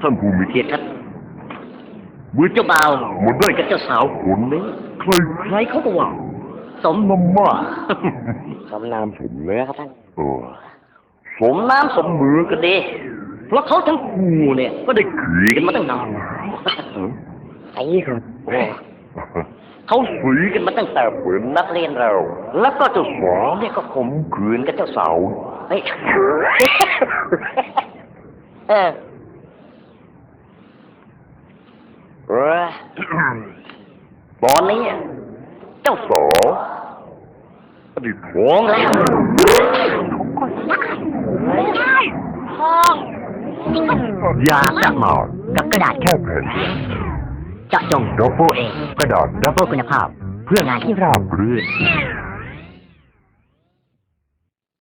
ท่านผู้มีเกียรติครับมือเจ้าบ่าวหมุนด้วยกับเจ้าสาวคนนี้ใครใครเขาก็ว่าสมน้ำมาสำนามสมเนื้อครับท่านเออสมน้ำสมมือกันดีเพราะเขาทั้งคู่เนี่ย ก็ได้ขืนกันมาตั้งนานไอ้ครับเขาสือกันมาตั้งแต่เป็นนักเรียนเรา แล้วก็เจ้าสาวเนี่ยก็ข่มขืนกับเจ้าสาว เฮ้ยเออเออตอนนี้เจ้าสาวก็ได้ท้องแล้วอยากจะมากับกระดาษแค่แผ่นเจาะจงดับเบิลเอง กระดาษดับเพื่อคุณภาพ เพื่องานที่ราบรื่น